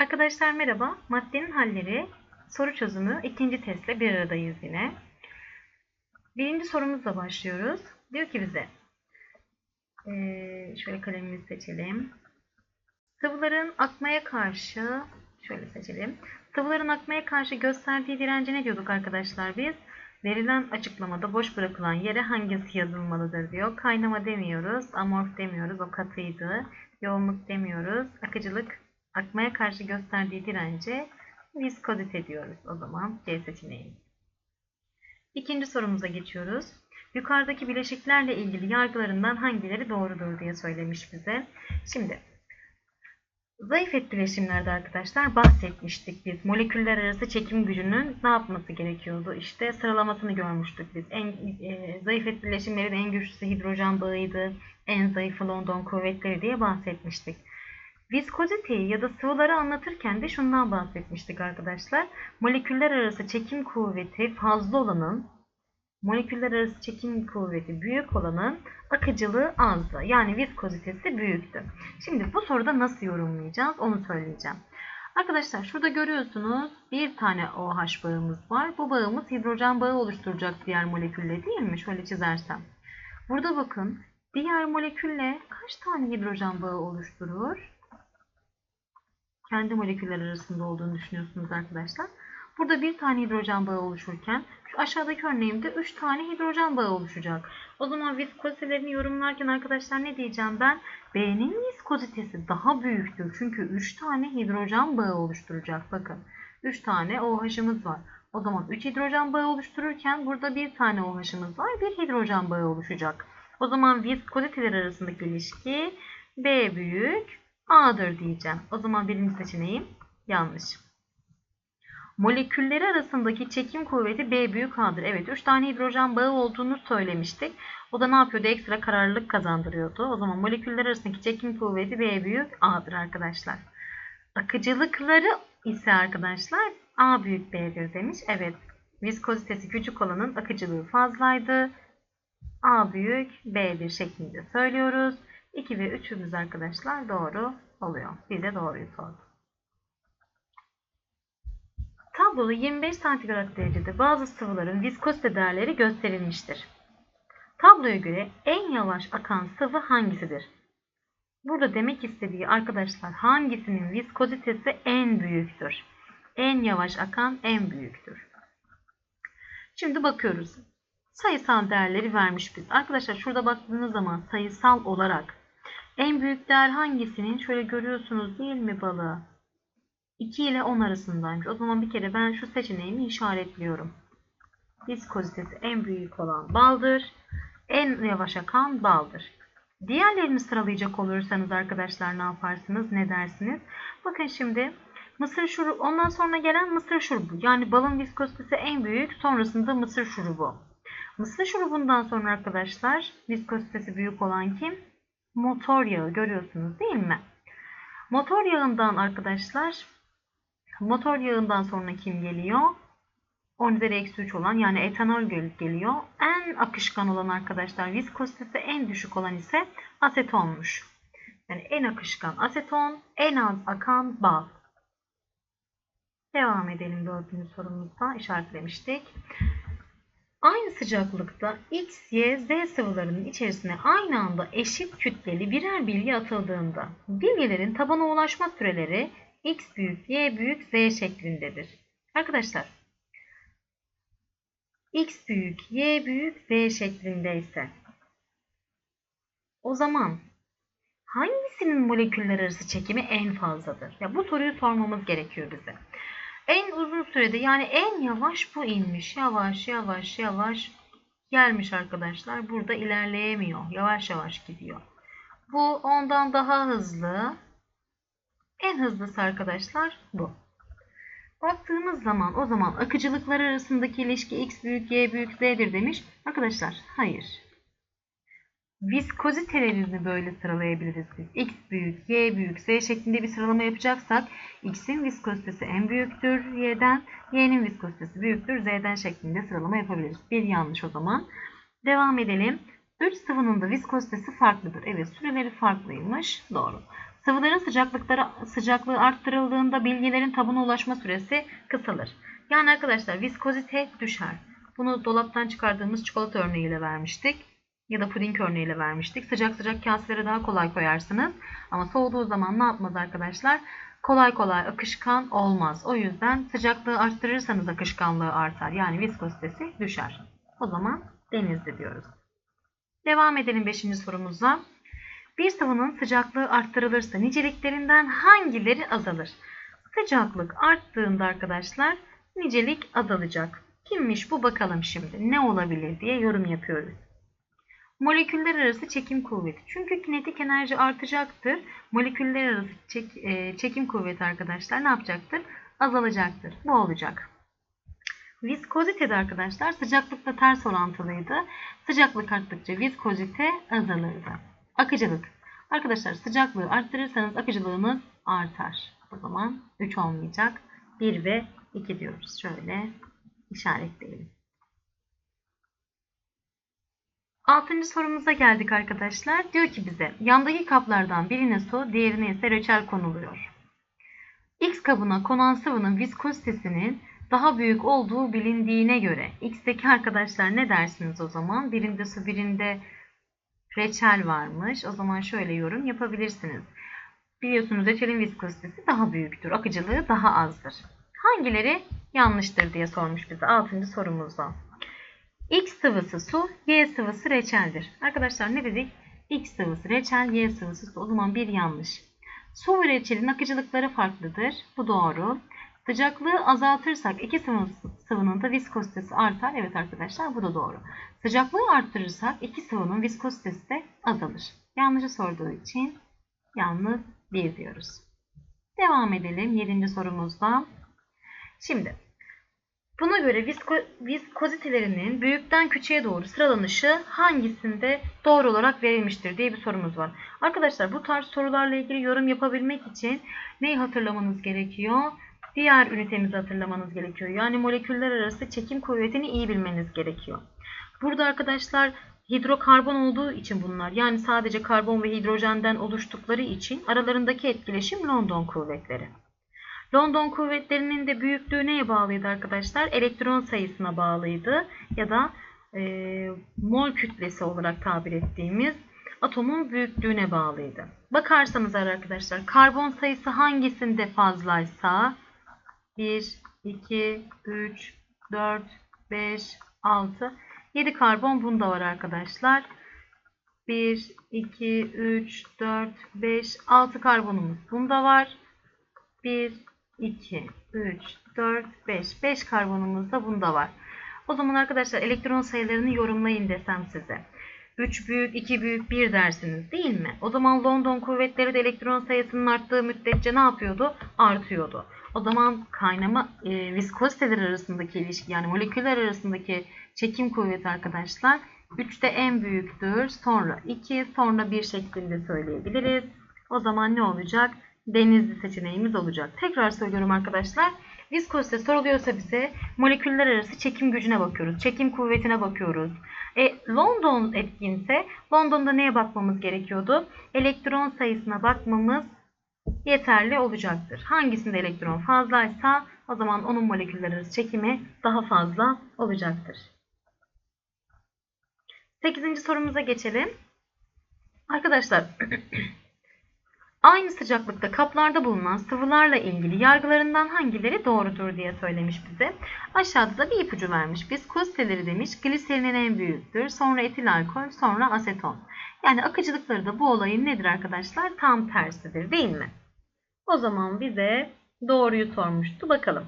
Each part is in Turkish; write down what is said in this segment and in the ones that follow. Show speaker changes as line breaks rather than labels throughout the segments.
Arkadaşlar merhaba. Maddenin halleri soru çözümü ikinci testle bir aradayız yine. Birinci sorumuzla başlıyoruz. Diyor ki bize eee, şöyle kalemimizi seçelim. Sıvıların akmaya karşı şöyle seçelim. Sıvıların akmaya karşı gösterdiği direnci ne diyorduk arkadaşlar biz? Verilen açıklamada boş bırakılan yere hangisi yazılmalıdır diyor. Kaynama demiyoruz, amorf demiyoruz, o katıydı. Yoğunluk demiyoruz, akıcılık akmaya karşı gösterdiği dirence viskozite diyoruz. O zaman C seçeneği. İkinci sorumuza geçiyoruz. Yukarıdaki bileşiklerle ilgili yargılarından hangileri doğrudur diye söylemiş bize. Şimdi zayıf etkileşimlerde arkadaşlar bahsetmiştik biz. Moleküller arası çekim gücünün ne yapması gerekiyordu? İşte sıralamasını görmüştük biz. En e, zayıf etkileşimlerin en güçlüsü hidrojen bağıydı. En zayıfı London kuvvetleri diye bahsetmiştik. Viskoziteyi ya da sıvıları anlatırken de şundan bahsetmiştik arkadaşlar. Moleküller arası çekim kuvveti fazla olanın, moleküller arası çekim kuvveti büyük olanın akıcılığı azdı. Yani viskozitesi büyüktü. Şimdi bu soruda nasıl yorumlayacağız onu söyleyeceğim. Arkadaşlar şurada görüyorsunuz bir tane OH bağımız var. Bu bağımız hidrojen bağı oluşturacak diğer molekülle değil mi? Şöyle çizersem. Burada bakın diğer molekülle kaç tane hidrojen bağı oluşturur? Kendi moleküller arasında olduğunu düşünüyorsunuz arkadaşlar. Burada bir tane hidrojen bağı oluşurken şu aşağıdaki örneğimde 3 tane hidrojen bağı oluşacak. O zaman viskozitelerini yorumlarken arkadaşlar ne diyeceğim ben? B'nin viskozitesi daha büyüktür. Çünkü 3 tane hidrojen bağı oluşturacak. Bakın 3 tane OH'ımız var. O zaman 3 hidrojen bağı oluştururken burada bir tane OH'ımız var. Bir hidrojen bağı oluşacak. O zaman viskoziteler arasındaki ilişki B büyük, A'dır diyeceğim. O zaman birinci seçeneğim yanlış. Molekülleri arasındaki çekim kuvveti B büyük A'dır. Evet 3 tane hidrojen bağı olduğunu söylemiştik. O da ne yapıyordu? Ekstra kararlılık kazandırıyordu. O zaman moleküller arasındaki çekim kuvveti B büyük A'dır arkadaşlar. Akıcılıkları ise arkadaşlar A büyük B'dir demiş. Evet viskozitesi küçük olanın akıcılığı fazlaydı. A büyük B1 şeklinde söylüyoruz. 2 ve 3'ümüz arkadaşlar doğru oluyor. Bize doğruyu sordu. Tabloda 25 santigrat derecede bazı sıvıların viskozite değerleri gösterilmiştir. Tabloya göre en yavaş akan sıvı hangisidir? Burada demek istediği arkadaşlar hangisinin viskozitesi en büyüktür? En yavaş akan en büyüktür. Şimdi bakıyoruz. Sayısal değerleri vermiş biz. Arkadaşlar şurada baktığınız zaman sayısal olarak en büyük değer hangisinin? Şöyle görüyorsunuz değil mi balığı? 2 ile 10 arasındaymış. O zaman bir kere ben şu seçeneğimi işaretliyorum. Viskozitesi en büyük olan baldır. En yavaş akan baldır. Diğerlerini sıralayacak olursanız arkadaşlar ne yaparsınız? Ne dersiniz? Bakın şimdi mısır şurubu ondan sonra gelen mısır şurubu. Yani balın viskozitesi en büyük. Sonrasında mısır şurubu. Mısır şurubundan sonra arkadaşlar viskozitesi büyük olan kim? Motor yağı görüyorsunuz değil mi? Motor yağından arkadaşlar motor yağından sonra kim geliyor? 10 üzeri eksi 3 olan yani etanol geliyor. En akışkan olan arkadaşlar viskozitesi en düşük olan ise asetonmuş. Yani en akışkan aseton, en az akan bal. Devam edelim dördüncü sorumuzda işaretlemiştik. Aynı sıcaklıkta X, Y, Z sıvılarının içerisine aynı anda eşit kütleli birer bilye atıldığında bilyelerin tabana ulaşma süreleri X büyük, Y büyük, Z şeklindedir. Arkadaşlar X büyük, Y büyük, Z şeklindeyse o zaman hangisinin moleküller arası çekimi en fazladır? Ya bu soruyu sormamız gerekiyor bize. En uzun sürede yani en yavaş bu inmiş. Yavaş yavaş yavaş gelmiş arkadaşlar. Burada ilerleyemiyor. Yavaş yavaş gidiyor. Bu ondan daha hızlı. En hızlısı arkadaşlar bu. Baktığımız zaman o zaman akıcılıklar arasındaki ilişki x büyük y büyük z'dir demiş. Arkadaşlar hayır. Viskozitelerini böyle sıralayabiliriz biz. X büyük, Y büyük, Z şeklinde bir sıralama yapacaksak X'in viskozitesi en büyüktür Y'den, Y'nin viskozitesi büyüktür Z'den şeklinde sıralama yapabiliriz. Bir yanlış o zaman. Devam edelim. 3 sıvının da viskozitesi farklıdır. Evet süreleri farklıymış. Doğru. Sıvıların sıcaklıkları sıcaklığı arttırıldığında bilgilerin tabuna ulaşma süresi kısalır. Yani arkadaşlar viskozite düşer. Bunu dolaptan çıkardığımız çikolata örneğiyle vermiştik. Ya da puding örneğiyle vermiştik. Sıcak sıcak kaselere daha kolay koyarsınız. Ama soğuduğu zaman ne yapmaz arkadaşlar? Kolay kolay akışkan olmaz. O yüzden sıcaklığı arttırırsanız akışkanlığı artar. Yani viskozitesi düşer. O zaman denizli diyoruz. Devam edelim 5. sorumuza. Bir sıvının sıcaklığı arttırılırsa niceliklerinden hangileri azalır? Sıcaklık arttığında arkadaşlar nicelik azalacak. Kimmiş bu bakalım şimdi. Ne olabilir diye yorum yapıyoruz. Moleküller arası çekim kuvveti. Çünkü kinetik enerji artacaktır. Moleküller arası çek, e, çekim kuvveti arkadaşlar ne yapacaktır? Azalacaktır. Bu olacak. Viskozite de arkadaşlar sıcaklıkla ters orantılıydı. Sıcaklık arttıkça viskozite azalırdı. Akıcılık. Arkadaşlar sıcaklığı arttırırsanız akıcılığınız artar. O zaman 3 olmayacak. 1 ve 2 diyoruz. Şöyle işaretleyelim. Altıncı sorumuza geldik arkadaşlar. Diyor ki bize yandaki kaplardan birine su, diğerine ise reçel konuluyor. X kabına konan sıvının viskozitesinin daha büyük olduğu bilindiğine göre X'teki arkadaşlar ne dersiniz o zaman? Birinde su, birinde reçel varmış. O zaman şöyle yorum yapabilirsiniz. Biliyorsunuz reçelin viskozitesi daha büyüktür. Akıcılığı daha azdır. Hangileri yanlıştır diye sormuş bize 6. sorumuzda. X sıvısı su, Y sıvısı reçeldir. Arkadaşlar ne dedik? X sıvısı reçel, Y sıvısı su. O zaman bir yanlış. Su ve reçelin akıcılıkları farklıdır. Bu doğru. Sıcaklığı azaltırsak iki sıvı, sıvının da viskozitesi artar. Evet arkadaşlar bu da doğru. Sıcaklığı arttırırsak iki sıvının viskozitesi de azalır. Yanlışı sorduğu için yalnız bir diyoruz. Devam edelim 7. sorumuzda. Şimdi buna göre visko, viskozitelerinin büyükten küçüğe doğru sıralanışı hangisinde doğru olarak verilmiştir diye bir sorumuz var. Arkadaşlar bu tarz sorularla ilgili yorum yapabilmek için neyi hatırlamanız gerekiyor? Diğer ünitemizi hatırlamanız gerekiyor. Yani moleküller arası çekim kuvvetini iyi bilmeniz gerekiyor. Burada arkadaşlar hidrokarbon olduğu için bunlar yani sadece karbon ve hidrojenden oluştukları için aralarındaki etkileşim London kuvvetleri. London kuvvetlerinin de büyüklüğü neye bağlıydı arkadaşlar? Elektron sayısına bağlıydı ya da e, mol kütlesi olarak tabir ettiğimiz atomun büyüklüğüne bağlıydı. Bakarsanız arkadaşlar karbon sayısı hangisinde fazlaysa 1, 2, 3, 4, 5, 6, 7 karbon bunda var arkadaşlar. 1, 2, 3, 4, 5, 6 karbonumuz bunda var. 1, 2, 3, 4, 5. 5 karbonumuz da bunda var. O zaman arkadaşlar elektron sayılarını yorumlayın desem size. 3 büyük, 2 büyük, 1 dersiniz değil mi? O zaman London kuvvetleri de elektron sayısının arttığı müddetçe ne yapıyordu? Artıyordu. O zaman kaynama e, viskoziteler arasındaki ilişki yani moleküller arasındaki çekim kuvveti arkadaşlar 3'te en büyüktür. Sonra 2 sonra 1 şeklinde söyleyebiliriz. O zaman ne olacak? Denizli seçeneğimiz olacak. Tekrar söylüyorum arkadaşlar. Viskozite soruluyorsa bize moleküller arası çekim gücüne bakıyoruz. Çekim kuvvetine bakıyoruz. E, London etkinse London'da neye bakmamız gerekiyordu? Elektron sayısına bakmamız yeterli olacaktır. Hangisinde elektron fazlaysa o zaman onun moleküller arası çekimi daha fazla olacaktır. 8. sorumuza geçelim. Arkadaşlar aynı sıcaklıkta kaplarda bulunan sıvılarla ilgili yargılarından hangileri doğrudur diye söylemiş bize. Aşağıda da bir ipucu vermiş. Biz koziteleri demiş gliserinin en büyüktür. Sonra etil alkol sonra aseton. Yani akıcılıkları da bu olayın nedir arkadaşlar? Tam tersidir değil mi? O zaman bize doğruyu sormuştu. Bakalım.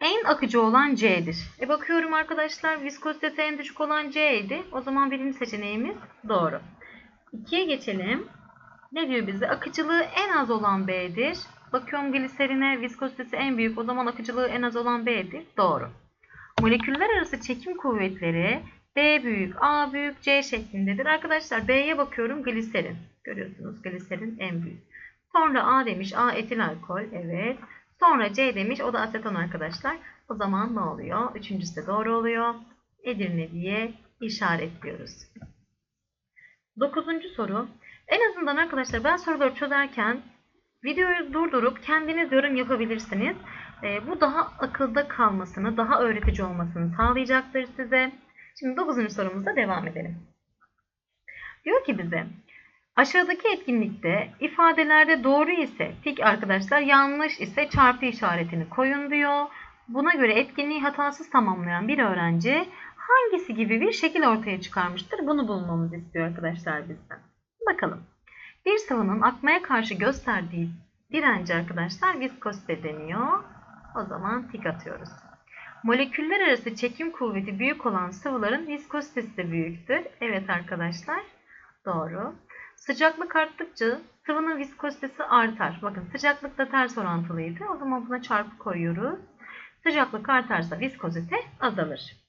En akıcı olan C'dir. E bakıyorum arkadaşlar viskozitesi en düşük olan C. O zaman birinci seçeneğimiz doğru. 2'ye geçelim. Ne diyor bize? Akıcılığı en az olan B'dir. Bakıyorum gliserine viskozitesi en büyük. O zaman akıcılığı en az olan B'dir. Doğru. Moleküller arası çekim kuvvetleri B büyük, A büyük, C şeklindedir. Arkadaşlar B'ye bakıyorum gliserin. Görüyorsunuz gliserin en büyük. Sonra A demiş. A etil alkol. Evet. Sonra C demiş. O da aseton arkadaşlar. O zaman ne oluyor? Üçüncüsü de doğru oluyor. Edirne diye işaretliyoruz. Dokuzuncu soru. En azından arkadaşlar ben soruları çözerken videoyu durdurup kendiniz yorum yapabilirsiniz. Ee, bu daha akılda kalmasını, daha öğretici olmasını sağlayacaktır size. Şimdi 9. sorumuzda devam edelim. Diyor ki bize aşağıdaki etkinlikte ifadelerde doğru ise tik arkadaşlar yanlış ise çarpı işaretini koyun diyor. Buna göre etkinliği hatasız tamamlayan bir öğrenci hangisi gibi bir şekil ortaya çıkarmıştır? Bunu bulmamızı istiyor arkadaşlar bizden. Bakalım. Bir sıvının akmaya karşı gösterdiği direnci arkadaşlar viskozite deniyor. O zaman tik atıyoruz. Moleküller arası çekim kuvveti büyük olan sıvıların viskozitesi de büyüktür. Evet arkadaşlar. Doğru. Sıcaklık arttıkça sıvının viskozitesi artar. Bakın sıcaklık da ters orantılıydı. O zaman buna çarpı koyuyoruz. Sıcaklık artarsa viskozite azalır.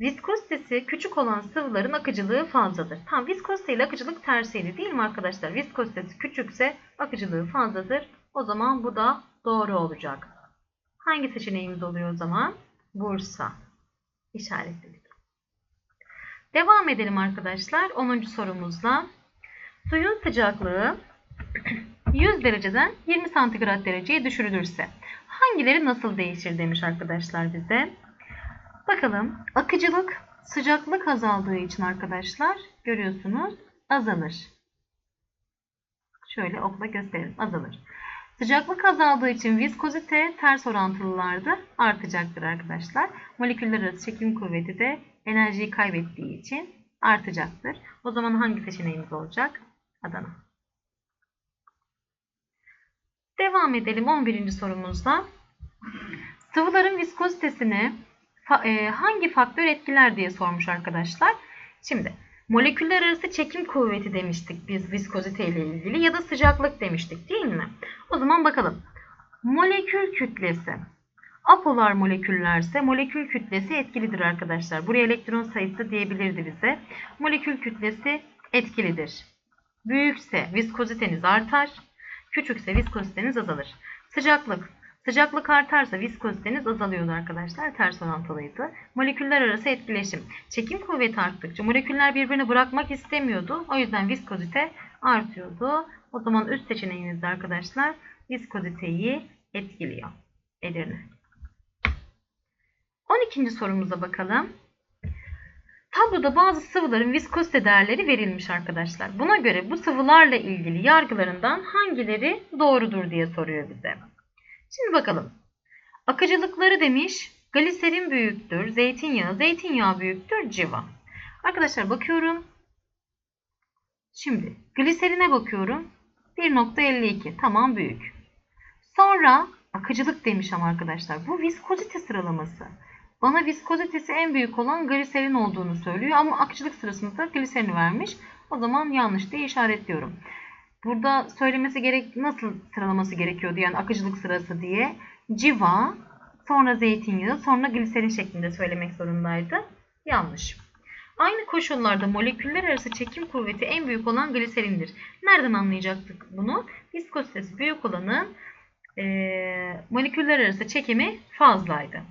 Viskozitesi küçük olan sıvıların akıcılığı fazladır. Tam viskozite ile akıcılık tersiydi değil mi arkadaşlar? Viskozitesi küçükse akıcılığı fazladır. O zaman bu da doğru olacak. Hangi seçeneğimiz oluyor o zaman? Bursa. İşaretledik. Devam edelim arkadaşlar 10. sorumuzla. Suyun sıcaklığı 100 dereceden 20 santigrat dereceye düşürülürse hangileri nasıl değişir demiş arkadaşlar bize. Bakalım akıcılık sıcaklık azaldığı için arkadaşlar görüyorsunuz azalır. Şöyle okla gösterelim azalır. Sıcaklık azaldığı için viskozite ters orantılılarda artacaktır arkadaşlar. Moleküller arası çekim kuvveti de enerjiyi kaybettiği için artacaktır. O zaman hangi seçeneğimiz olacak? Adana. Devam edelim 11. sorumuzda. Sıvıların viskozitesini hangi faktör etkiler diye sormuş arkadaşlar. Şimdi moleküller arası çekim kuvveti demiştik biz viskozite ile ilgili ya da sıcaklık demiştik değil mi? O zaman bakalım. Molekül kütlesi. Apolar moleküllerse molekül kütlesi etkilidir arkadaşlar. Buraya elektron sayısı diyebilirdi bize. Molekül kütlesi etkilidir. Büyükse viskoziteniz artar. Küçükse viskoziteniz azalır. Sıcaklık. Sıcaklık artarsa viskoziteniz azalıyordu arkadaşlar. Ters orantılıydı. Moleküller arası etkileşim. Çekim kuvveti arttıkça moleküller birbirini bırakmak istemiyordu. O yüzden viskozite artıyordu. O zaman üst seçeneğimizde arkadaşlar viskoziteyi etkiliyor. Edirne. 12. sorumuza bakalım. Tabloda bazı sıvıların viskozite değerleri verilmiş arkadaşlar. Buna göre bu sıvılarla ilgili yargılarından hangileri doğrudur diye soruyor bize. Şimdi bakalım. Akıcılıkları demiş. Gliserin büyüktür. Zeytinyağı. Zeytinyağı büyüktür. Civa. Arkadaşlar bakıyorum. Şimdi gliserine bakıyorum. 1.52. Tamam büyük. Sonra akıcılık demiş ama arkadaşlar. Bu viskozite sıralaması. Bana viskozitesi en büyük olan gliserin olduğunu söylüyor. Ama akıcılık sırasında gliserini vermiş. O zaman yanlış diye işaretliyorum. Burada söylemesi gerek nasıl sıralaması gerekiyordu yani akıcılık sırası diye. Civa, sonra zeytinyağı, sonra gliserin şeklinde söylemek zorundaydı. Yanlış. Aynı koşullarda moleküller arası çekim kuvveti en büyük olan gliserindir. Nereden anlayacaktık bunu? Viskozitesi büyük olanın e, moleküller arası çekimi fazlaydı.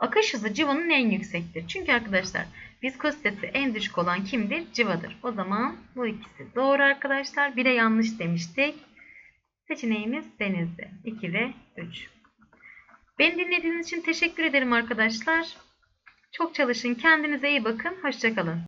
Akış hızı civanın en yüksektir. Çünkü arkadaşlar viskozitesi en düşük olan kimdir? Civadır. O zaman bu ikisi doğru arkadaşlar. Bire yanlış demiştik. Seçeneğimiz denizli. 2 ve 3. Beni dinlediğiniz için teşekkür ederim arkadaşlar. Çok çalışın. Kendinize iyi bakın. Hoşçakalın.